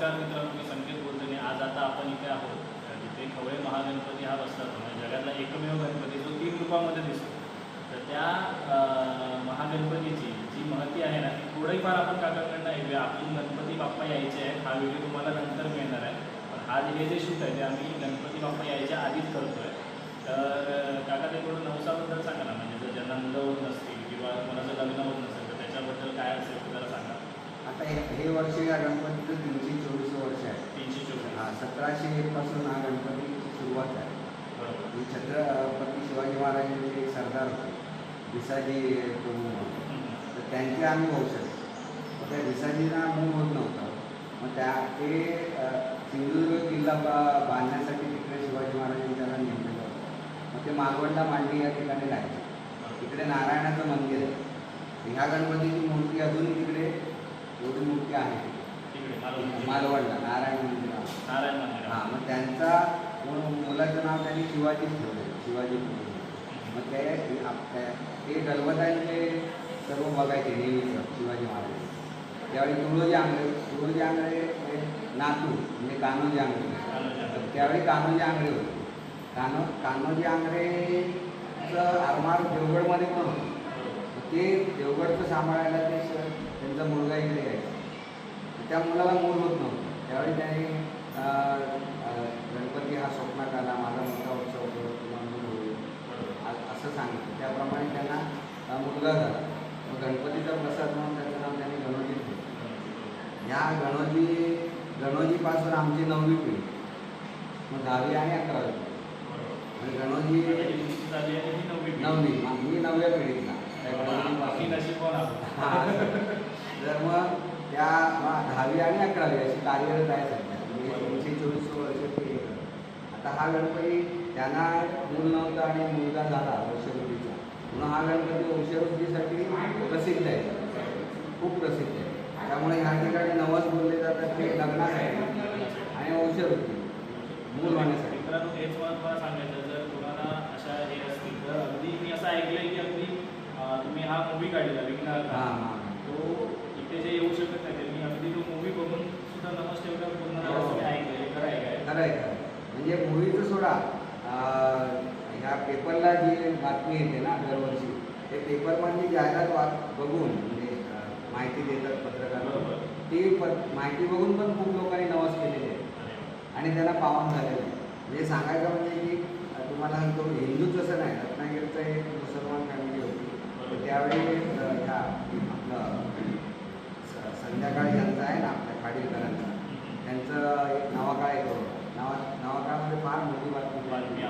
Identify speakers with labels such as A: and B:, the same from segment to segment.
A: नमस्कार मित्रांनो मी संकेत बोलतो आणि आज आता आपण इथे आहोत. जिथे खवळे महागणपती हा बसतात म्हणजे जगातला एकमेव गणपती जो तीन रूपामध्ये दिसतो. तर त्या महागणपतीची जी महती आहे ना ती थोडीफार आपण काकांकडनं ऐकूया. आपण गणपती बाप्पा यायचे आहेत. हा व्हिडिओ तुम्हाला नंतर मिळणार आहे. पण हा हे जे शूट आहे ते आम्ही गणपती बाप्पा यायच्या आधीच करतोय. तर काका ते थोडं नवसाबद्दल सांगा ना. म्हणजे जर ज्यांना मुलं होत नसतील किंवा कोणाचं लग्न होत नसेल तर त्याच्याबद्दल काय असेल तर सांगा.
B: आता हे हे वर्ष या गणपतीचं तीनशे चोवीस वर्ष आहे.
A: तीनशे चोवीस.
B: हा, सतराशे एक पासून हा गणपतीची सुरुवात आहे.
A: बरोबर.
B: छत्रपती शिवाजी महाराजांचे एक सरदार होते विसाजी प्रभू. तर त्यांचे आम्ही वंशज मग त्या विसाजींना मूळ होत नव्हतं. मग त्या ते सिंधुदुर्ग किल्ला बा- बांधण्यासाठी तिकडे शिवाजी महाराजांनी त्याला नेमलेलं होतं. मग ते मालवणला मांडणी या ठिकाणी राहायचे तिकडे नारायणाचं मंदिर आहे. ह्या गणपतीची मूर्ती अजूनही तिकडे एवढी मूर्ती आहे. मालवणला नारायण मंदिर
A: नारायण मंदिर
B: हां मग त्यांचा मुलाचं नाव त्यांनी शिवाजी ठेवलं शिवाजी ठेवलं मग ते ते गणपतांचे सर्व बघायचे नेहमीच शिवाजी महाराज. त्यावेळी तुळोजी आंगळे तुळोजी आंगळे हे नातू म्हणजे कान्होजी आंगळे त्यावेळी कान्होजी आंगळे होते. कान्हो कान्होजी आंगरेचं आरमार देवगडमध्ये पण होतं. ते देवगडचं सांभाळायला ते श- त्यांचा मुलगा इकडे यायचा त्या मुलाला मूल होत नव्हतं. त्यावेळी त्याने गणपती हा स्वप्नात आला. माझा मोठा उत्सव होतो. तुला मूल होईल. असं सांगितलं. त्याप्रमाणे त्यांना मुलगा झाला. मग गणपतीचा प्रसाद म्हणून त्याचं नाव त्यांनी गणोजी ठेवलं ह्या गणोजी गणोजीपासून आमची नववी पिढी. मग दहावी आणि अकरावी. आणि गणोजी नववी मी नवव्या पिढीतला. त्या गणोजीपासून हा. तर मग त्या दहावी आणि अकरावी अशी कार्यरत आहे सध्या. म्हणजे तीनशे चोवीस वर्ष ते. आता हा गणपती त्यांना मूल नव्हता आणि मुलगा झाला वंशवृद्धीचा म्हणून हा गणपती वंशवृद्धीसाठी प्रसिद्ध आहे. खूप प्रसिद्ध आहे. त्यामुळे ह्या ठिकाणी नवस बोलले जातात ते लग्नासाठी आणि वंशवृद्धी. मूल होण्यासाठी.
A: मित्रांनो हेच मला सांगायचं जर तुम्हाला अशा हे असतील तर अगदी मी असं ऐकलंय की अगदी तुम्ही हा मूवी काढलेला विघ्नार
B: हां हां.
A: तो जे येऊ शकत नाही त्यांनी अगदी तो मूवी बघून सुद्धा नमस ठेवला पूर्ण झाला असं मी ऐकलंय हे खरं आहे काय?
B: खरं आहे आहे. म्हणजे मूवीचं सोडा ह्या पेपरला जी बातमी येते ना दरवर्षी ते पेपरमधली जाहिरात वा बघून म्हणजे माहिती देतात पत्रकार.
A: बरोबर.
B: ती प माहिती बघून पण खूप लोकांनी नवस केलेले आहे. आणि त्यांना पावन झालेलं आहे. म्हणजे सांगायचं म्हणजे की तुम्हाला सांगतो हिंदूच असं नाही. रत्नागिरीचं एक मुसलमान फॅमिली होती. तर त्यावेळी ह्या आपलं संध्याकाळी ज्यांचं आहे ना आपल्या खाडीलकरांचा. त्यांचं एक नवाकाळ होतं नवा नवाकाळमध्ये फार मोठी बातमी
A: बातमी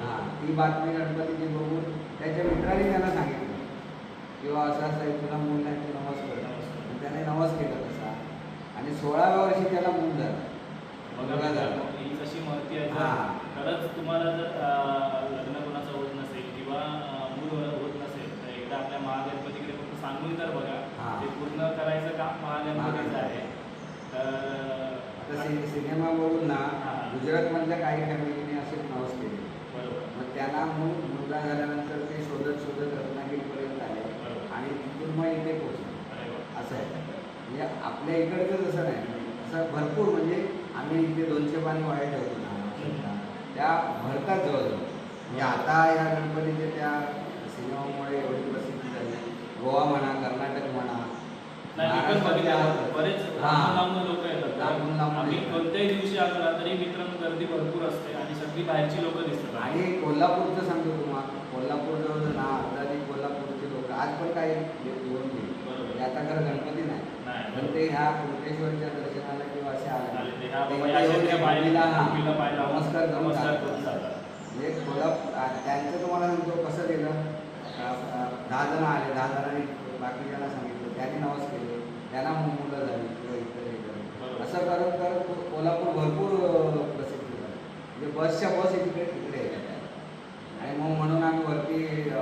B: हां ती बातमी गणपतीची बघून त्याच्या मित्रांनी त्याला सांगितलं. किंवा असं असं तुला मूल नाही तू नवस कर. त्याने नवस केला तसा. आणि सोळाव्या वर्षी त्याला मूल झालं.
A: बघा
B: झाला.
A: ही जशी महती आहे
B: हां.
A: खरंच तुम्हाला जर लग्न कोणाचं होत नसेल किंवा मूल होत नसेल तर एकदा आपल्या महागणपतीकडे फक्त सांगून तर बघा. ते पूर्ण करायचं काम महागणपतीचं आहे. तर
B: सि सिनेमा बघून ना
A: हां.
B: गुजरातमधल्या काही फॅमिलीने असे नवस केले.
A: बरोबर.
B: मग त्यांना मूल मुलगा झाल्यानंतर ते शोधत शोधत रत्नागिरीपर्यंत आले.
A: बरोबर.
B: आणि तिथून मग इथे पोहोचले.
A: अरे वा.
B: असं आहे. म्हणजे आपल्या इकडचं जसं नाही. असं भरपूर म्हणजे आम्ही इथे दोनशे पाणी वाया ठेवतो ना. त्या भरतात जवळजवळ. म्हणजे आता या गणपतीच्या त्या सिनेमामुळे एवढी प्रसिद्धी झाली. गोवा म्हणा कर्नाटक म्हणा
A: बरेच. लांबून लोक येतात. आम्ही. कोणत्याही दिवशी आलो ना तरी मित्रांनो गर्दी भरपूर असते आणि सगळी बाहेरची लोक दिसतात.
B: आणि कोल्हापूरचं सांगतो तुम्हाला. कोल्हापूर जवळ ना कोल्हापूरचे लोक. आज पण काही गेले
A: बरोबर.
B: म्हणजे आता खरं गणपती नाही. पण ते ह्या कुंटेश्वरच्या दर्शनाला किंवा असे आले. नमस्कार
A: नमस्कार
B: म्हणजे कोल्हापूर त्यांचं तुम्हाला सांगतो कसं दिलं दहा जण आले. दहा जणांनी बाकीच्यांना सांगितलं. त्यांनी नवस केले. त्यांना मुलं झाली किंवा इतर हे झालं. असं करत करत कोल्हापूर भरपूर प्रसिद्ध झालं. म्हणजे बसच्या बस इकडे तिकडे येतात आणि मग म्हणून आम्ही वरती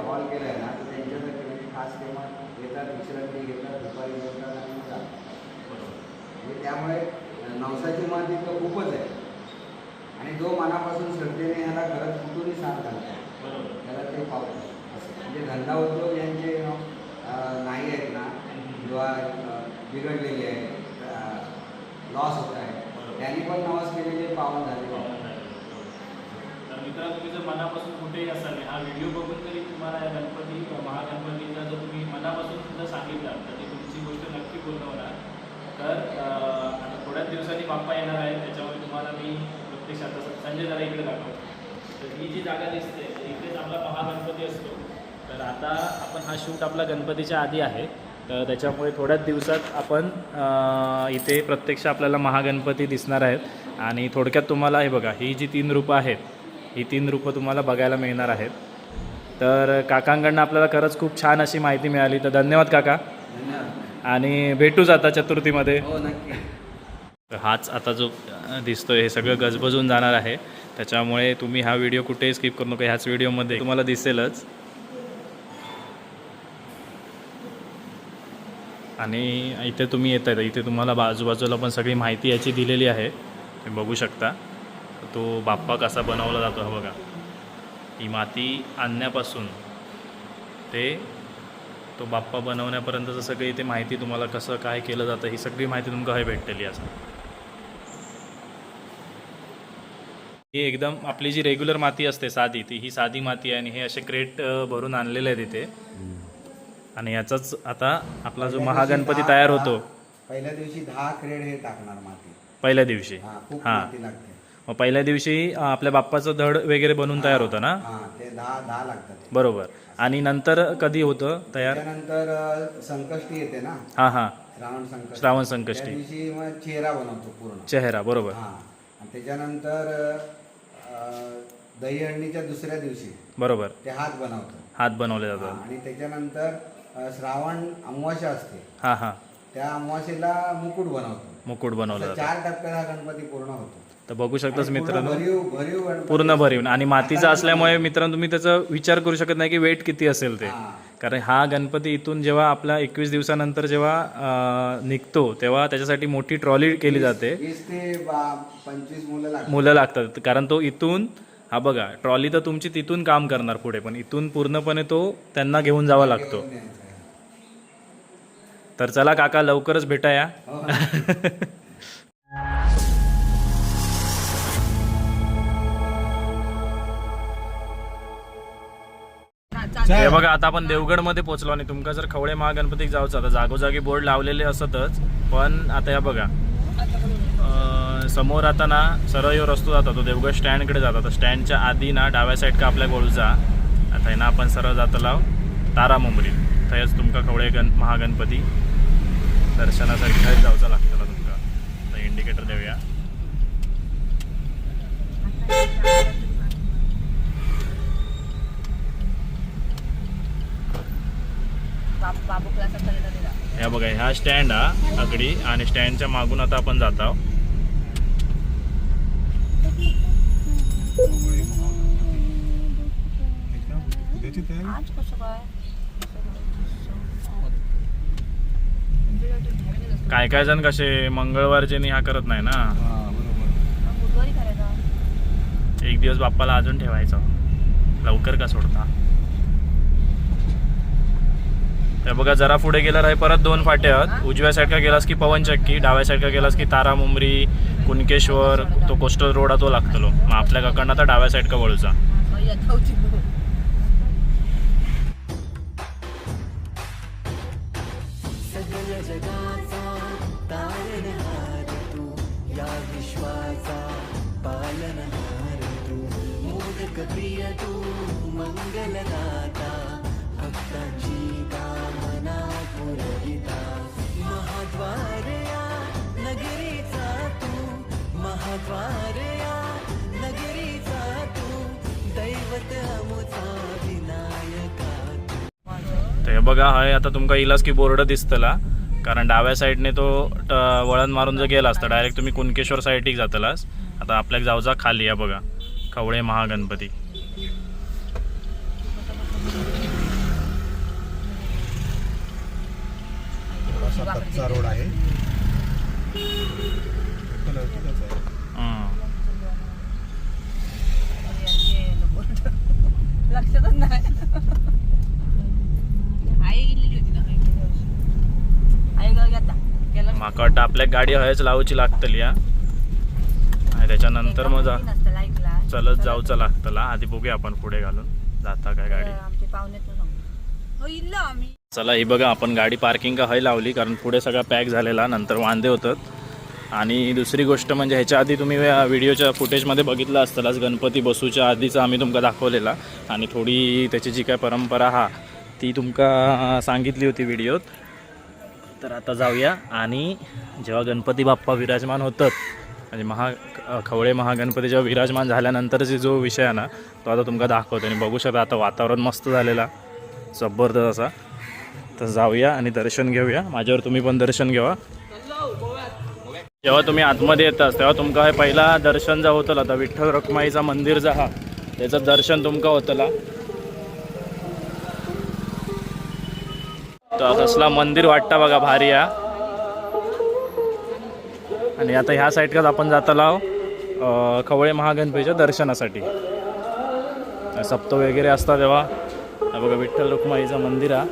B: हॉल केला आहे ना तर त्यांच्यासाठी म्हणजे खास तेव्हा येतात विश्रांती घेतात दुपारी जेवतात आणि मग
A: बरोबर.
B: म्हणजे त्यामुळे नवसाची महत्त्व इतकं खूपच आहे. आणि जो मनापासून श्रद्धेने ह्याला करत कुठूनही साथ घालतो त्याला ते पावतो म्हणजे धंदा उद्योग यांचे नाही आहेत ना किंवा बिघडलेली आहे. लॉस होत आहे. त्यांनी पण नवाज केलेले पावन झाले.
A: तर मित्रांनो तुम्ही जर मनापासून कुठेही असाल हा व्हिडिओ बघून तरी तुम्हाला या गणपती महागणपतीचा जर तुम्ही मनापासून सुद्धा सांगितलं तर ती तुमची गोष्ट नक्की पूर्ण होणार. तर आता थोड्याच दिवसांनी बाप्पा येणार आहेत त्याच्यामुळे तुम्हाला मी प्रत्यक्ष आता संजय दादा इकडे दाखवतो. तर ही जी जागा दिसते इकडेच आपला महागणपती असतो. तर आता आपण हा शूट आपला गणपतीच्या आधी आहे. तर त्याच्यामुळे थोड्याच दिवसात आपण इथे प्रत्यक्ष आपल्याला महागणपती दिसणार आहेत. आणि थोडक्यात तुम्हाला हे बघा ही जी तीन रूपं आहेत ही तीन रूपं तुम्हाला बघायला मिळणार आहेत. तर काकांकडनं आपल्याला खरंच खूप छान अशी माहिती मिळाली. तर धन्यवाद काका.
B: धन्यवाद.
A: आणि भेटूच आता चतुर्थीमध्ये.
B: हो
A: हाच आता जो दिसतोय हे सगळं गजबजून जाणार आहे. त्याच्यामुळे तुम्ही हा व्हिडिओ कुठेही स्किप करू नका. ह्याच व्हिडिओमध्ये तुम्हाला दिसेलच. आणि इथे तुम्ही येत आहे इथे तुम्हाला बाजूबाजूला पण सगळी माहिती याची दिलेली आहे. तुम्ही बघू शकता. तो बाप्पा कसा बनवला जातो हा बघा. ही माती आणण्यापासून ते तो बाप्पा बनवण्यापर्यंतचं सगळी इथे माहिती तुम्हाला कसं काय केलं जातं ही सगळी माहिती तुमका हे भेटलेली असं ही एकदम आपली जी रेग्युलर माती असते साधी ती ही साधी माती आहे आणि हे असे क्रेट भरून आणलेले आहेत इथे. आणि याचाच आता आपला जो महागणपती तयार होतो.
B: पहिल्या दिवशी दहा क्रेड हे टाकणार माती.
A: पहिल्या दिवशी.
B: हा खूप
A: हा.
B: माती लागते.
A: मग पहिल्या दिवशी अ, आपल्या बाप्पाचं धड वगैरे बनून तयार होतं ना?
B: हा ते दहा दहा लागतात.
A: बरोबर. आणि नंतर कधी होतं तयार?
B: त्यानंतर अ, संकष्टी येते ना?
A: हां हां.
B: श्रावण संकष्टी.
A: श्रावण
B: त्या
A: संकष्टी.
B: दिवशी मग चेहरा बनवतो पूर्ण.
A: चेहरा बरोबर.
B: हा. आणि त्याच्यानंतर अ, दहीहंडीच्या दुसऱ्या दिवशी
A: बरोबर.
B: ते हात बनवतो.
A: हात बनवले
B: हा,
A: जातात
B: आणि त्याच्यानंतर श्रावण अमावास्या असते.
A: हां हां.
B: त्या अमावास्येला मुकुट बनवतो.
A: मुकुट बनवलं
B: असं
A: जातं.
B: चार टप्प्यात हा गणपती पूर्ण होतो.
A: तर बघू शकताच
B: आणि पूर्ण
A: मित्रांनो
B: भरीव भरीव गणपती.
A: पूर्ण भरीव. आणि मातीचा असल्यामुळे मित्रांनो तुम्ही त्याचा विचार करू शकत नाही की वेट किती असेल ते.
B: हा.
A: कारण हा गणपती इथून जेव्हा आपला एकवीस दिवसानंतर जेव्हा अं, निघतो तेव्हा त्याच्यासाठी मोठी ट्रॉली केली जाते.
B: वीस ते बा- पंचवीस मुलं लागतात.
A: मुलं लागतात. कारण तो इथून हा बघा ट्रॉली तर तुमची तिथून काम करणार पुढे पण इथून पूर्णपणे तो त्यांना घेऊन जावा लागतो.
B: घेऊन यायचं. आहे.
A: तर चला काका लवकरच भेटाया.
B: हो.
A: हे बघा आता आपण देवगडमध्ये पोहोचलो आणि तुमका जर खवळे महागणपतीक जाऊचं तर जागोजागी बोर्ड लावलेले असतच पण आता या बघा. अं, समोर आता ना सरळ यो रस्तो जातो तो देवगड स्टँडकडे जातो. तर स्टँडच्या आधी ना डाव्या साईड का आपल्या गोळूचा आता ना आपण सरळ जातो लाव तारा मुंबरी थंयच तुमका खवळे गण महागणपती. दर्शनासाठी थंयच जावचं लागतं ना तुमका. तर इंडिकेटर देऊया. या बघा ह्या स्टँड हा आगडी. आणि स्टँडच्या मागून आता आपण जात आहोत.
C: आज कसं काय?
A: काय काय जण कसे मंगळवारचे हा करत नाही ना.
C: बुधवारी करायचा
A: एक दिवस बाप्पाला अजून ठेवायचा. लवकर का सोडता? त्या बघा जरा पुढे गेल्यावर आहे परत दोन फाटे आहेत उजव्या साईडका गेलास की पवनचक्की डाव्या साईडका गेलास की तारा मुंबरी कुणकेश्वर तो कोस्टल रोड तो लागतलो. मग आपल्या काकांना तर डाव्या साईडका वळूचा.
D: या नगरीचा तू दैवत अमुचा विनायका तू.
A: तर हे बघा हय आता तुमका इलास की बोर्ड दिसतला कारण डाव्या साईडने तो वळण मारून जर गेलास तर डायरेक्ट तुम्ही कुणकेश्वर साईडीक जातलास. आता आपल्याक जाऊचा खाली आहे बघा खवळे महागणपती.
E: रोड आहे
A: हं.
C: लक्षातच नाही
A: वाटतं आपल्या गाडी हयच लावची लागतली हा. आणि त्याच्यानंतर मग जा. चलत जाऊचं लागतला आधी बघूया आपण पुढे घालून. जाता काय गाडी?
C: हो
A: चला ही बघा आपण गाडी पार्किंग का हय लावली? कारण पुढे सगळा पॅक झालेला नंतर वांदे होतात. आणि दुसरी गोष्ट म्हणजे ह्याच्या आधी तुम्ही व्हिडिओच्या फुटेजमध्ये बघितलं असतालच गणपती बसूच्या आधीचा आम्ही तुमका दाखवलेला. आणि थोडी त्याची जी काय परंपरा हा ती तुमका सांगितली होती व्हिडिओत. तर आता जाऊया. आणि जेव्हा गणपती बाप्पा विराजमान होतात म्हणजे महा खवळे महागणपती जेव्हा विराजमान झाल्यानंतरचे जो विषय आहे ना तो आता तुमका दाखवतो. आणि बघू शकता आता वातावरण मस्त झालेला जबरदस्त असा. तर जाऊया आणि दर्शन घेऊया. माझ्यावर तुम्ही पण दर्शन घेवा जेव्हा तुम्ही आतमध्ये येतास तेव्हा तुमका हे पहिला दर्शन जा होतला आता विठ्ठल रखुमाईचा मंदिर जा हा त्याचं दर्शन तुमका होतला. तर कसला मंदिर वाटतं बघा भारी हा आणि आता ह्या साईडकाच आपण जाताला खवळे महागणपतीच्या दर्शनासाठी. सप्त वगैरे असतात तेव्हा. बघा विठ्ठल रुक्माईचं मंदिर हा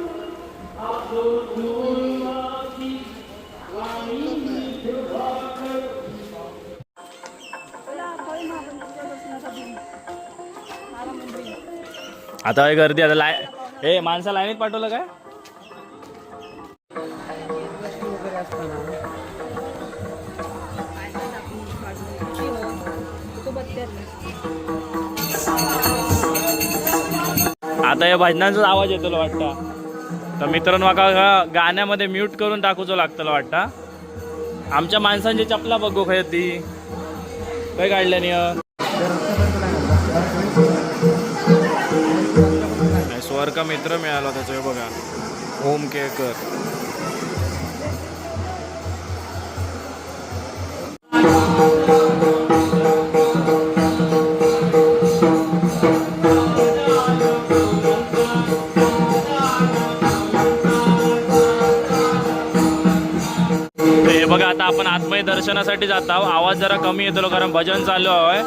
A: आता गर्दी आता लाय हे माणसा लाईनीत पाठवलं काय? आता या भजनांचाच आवाज येतो वाटतं. तर मित्रांनो माका गाण्यामध्ये म्यूट करून टाकूचो लागतं वाटतं. आमच्या माणसांची चपला बघू खय ती काय काढल्यानी अ? स्वर्ग मित्र मिळाला त्याचं हे बघा. ओम केळकर आता दर्शनासाठी जात आहोत आवाज जरा कमी येतो कारण भजन चालू आहे.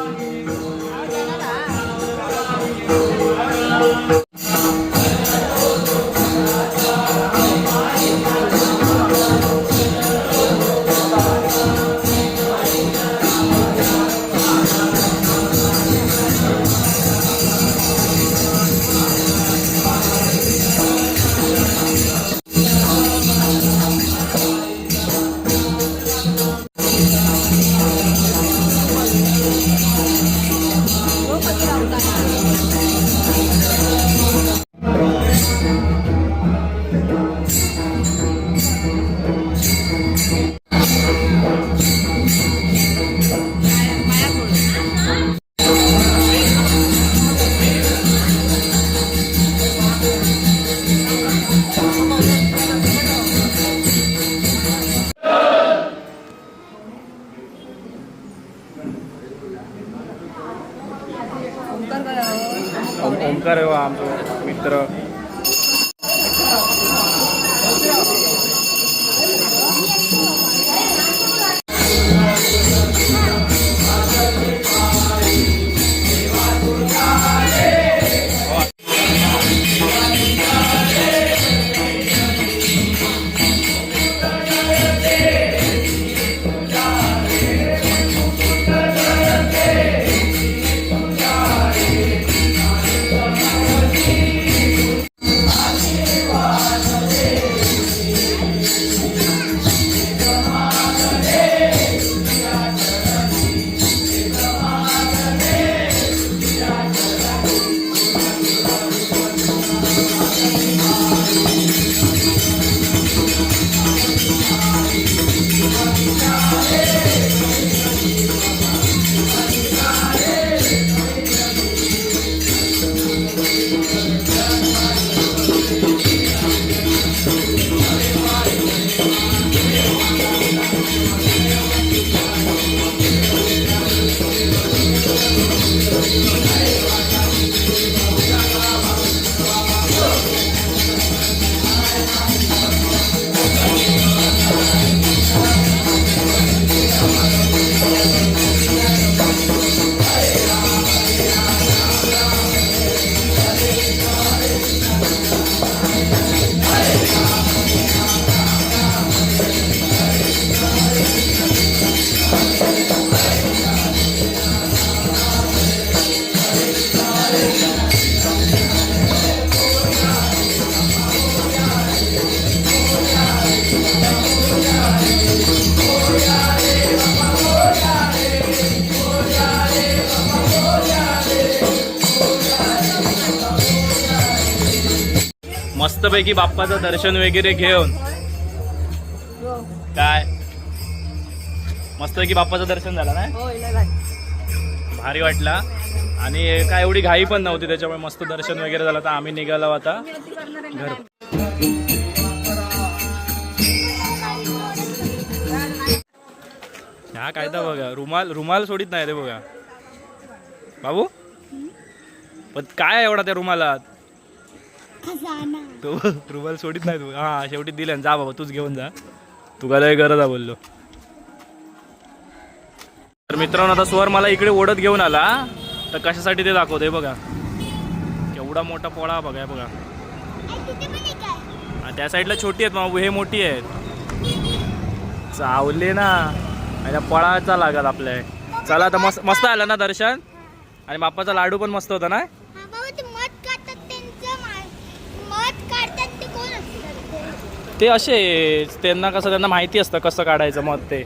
A: मस्तपैकी बाप्पाचं दर्शन वगैरे घेऊन. काय? मस्तपैकी बाप्पाचं दर्शन झालं ना? भारी वाटला. आणि काय एवढी घाई पण नव्हती त्याच्यामुळे मस्त दर्शन वगैरे झालं. तर आम्ही निघालो आता. घर हा कायदा बघा रुमाल रुमाल सोडित नाही ते बघा. बाबू? पण काय एवढा त्या रुमालात? तो रुमाल सोडित नाही तू. हा शेवटी दिले जा बाबा तूच घेऊन जा. तुला लय गरज आहे बोललो. तर मित्रांनो आता स्वर मला इकडे ओढत घेऊन आला. तर कशासाठी ते दाखवतोय बघा. केवढा मोठा पोळा बघा बघा. त्या साईडला छोटी आहेत मग हे मोठी आहेत. चावले ना. आणि पळाचा लागत आपल्या. चला आता मस्त मस्त आलं ना दर्शन? आणि बाप्पाचा लाडू पण मस्त होता ना
F: हा बाबा ते मध काढतात त्यांचं मा- मध काढतात
A: ते असे त्यांना कसं त्यांना माहिती असतं कसं काढायचं मग ते.